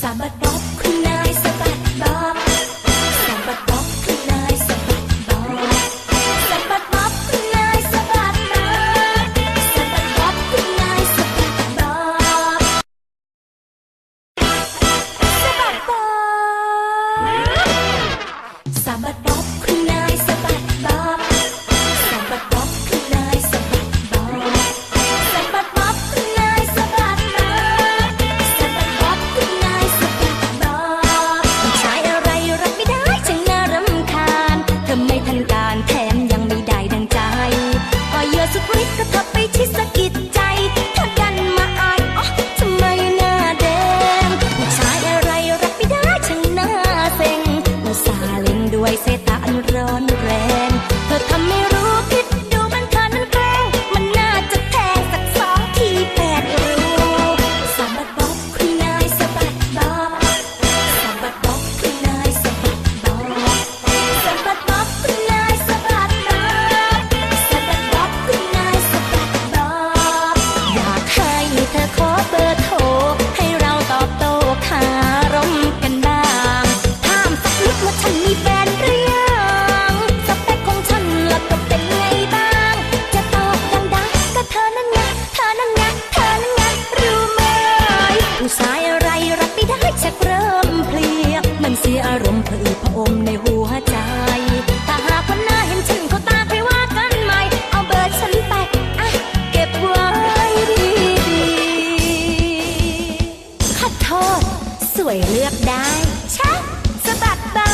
สะบัดบ๊อบคุณนายส เศตษฐานร้อนแรง อมในหัวใจ ถ้าหากคนหน้าเห็นฉันก็ตาไปว่ากันใหม่ เอาเบอร์ฉันไป อะ เก็บไว้ดีดีขอโทษ สวยเลือกได้ ใช่สะบัดบ้า